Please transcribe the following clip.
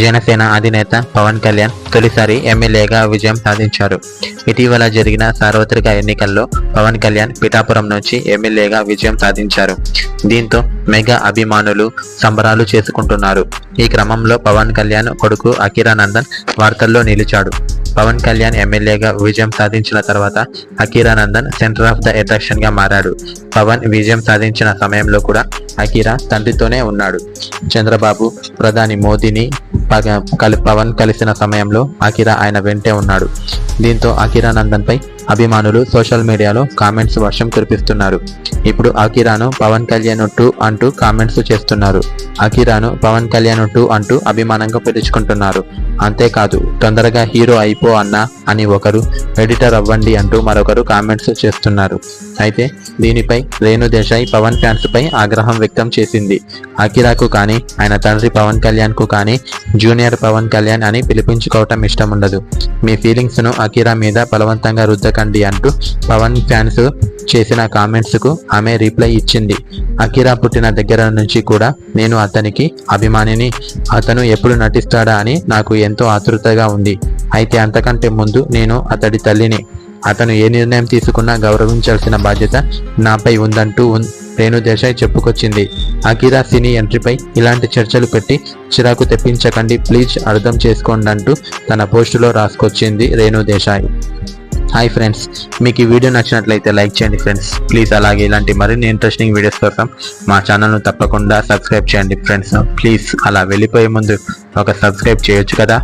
జనసేన అధినేత పవన్ కళ్యాణ్ తొలిసారి ఎమ్మెల్యేగా విజయం సాధించారు. ఇటీవల జరిగిన సార్వత్రిక ఎన్నికల్లో పవన్ కళ్యాణ్ పిఠాపురం నుంచి ఎమ్మెల్యేగా విజయం సాధించారు. దీంతో మెగా అభిమానులు సంబరాలు చేసుకుంటున్నారు. ఈ క్రమంలో పవన్ కళ్యాణ్ కొడుకు అఖిరానందన్ వార్తల్లో నిలిచాడు. పవన్ కళ్యాణ్ ఎమ్మెల్యేగా విజయం సాధించిన తర్వాత అకిరానందన్ సెంటర్ ఆఫ్ ద అట్రాక్షన్గా మారాడు. పవన్ విజయం సాధించిన సమయంలో కూడా అకిరా తండ్రితోనే ఉన్నాడు. చంద్రబాబు ప్రధాని మోదీని కలి పవన్ కలిసిన సమయంలో అఖిరా ఆయన వెంటే ఉన్నాడు. దీంతో అకిరానందన్ పై అభిమానులు సోషల్ మీడియాలో కామెంట్స్ వర్షం కురిపిస్తున్నారు. ఇప్పుడు అకిరాను పవన్ కళ్యాణ్ టూ అంటూ కామెంట్స్ చేస్తున్నారు. అకిరాను పవన్ కళ్యాణ్ టూ అంటూ అభిమానంగా పిలుచుకుంటున్నారు అంతేకాదు తొందరగా హీరో అయిపో అన్నా అని ఒకరు ఎడిటర్ అవ్వండి అంటూ మరొకరు కామెంట్స్ చేస్తున్నారు. అయితే దీనిపై రేణు దేశాయ్ పవన్ ఫ్యాన్స్ పై ఆగ్రహం వ్యక్తం చేసింది. అకిరాకు కానీ ఆయన తండ్రి పవన్ కళ్యాణ్కు కానీ జూనియర్ పవన్ కళ్యాణ్ అని పిలిపించుకోవటం ఇష్టం ఉండదు. మీ ఫీలింగ్స్ను అకిరా మీద బలవంతంగా రుద్దకండి అంటూ పవన్ ఫ్యాన్స్ చేసిన కామెంట్స్కు ఆమె రిప్లై ఇచ్చింది. అకిరా పుట్టిన దగ్గర నుంచి కూడా నేను అతనికి అభిమానిని అతను ఎప్పుడు నటిస్తాడా అని నాకు ఎంతో ఆతృతగా ఉంది. అయితే అంతకంటే ముందు నేను అతడి తల్లిని అతను ఏ నిర్ణయం తీసుకున్నా గౌరవించాల్సిన బాధ్యత నాపై ఉందంటూ రేణు దేశాయ్ చెప్పుకొచ్చింది. అకిరా సినీ ఎంట్రీపై ఇలాంటి చర్చలు పెట్టి చిరాకు తెప్పించకండి ప్లీజ్ అర్థం చేసుకోండి అంటూ తన పోస్టులో రాసుకొచ్చింది రేణు దేశాయ్ హాయ్ ఫ్రెండ్స్ మీకు ఈ వీడియో నచ్చినట్లయితే లైక్ చేయండి ఫ్రెండ్స్ ప్లీజ్ అలాగే ఇలాంటి మరిన్ని ఇంట్రెస్టింగ్ వీడియోస్ కోసం మా ఛానల్ను తప్పకుండా సబ్స్క్రైబ్ చేయండి ఫ్రెండ్స్ ప్లీజ్ అలా వెళ్ళిపోయే ముందు ఒక సబ్స్క్రైబ్ చేయొచ్చు కదా?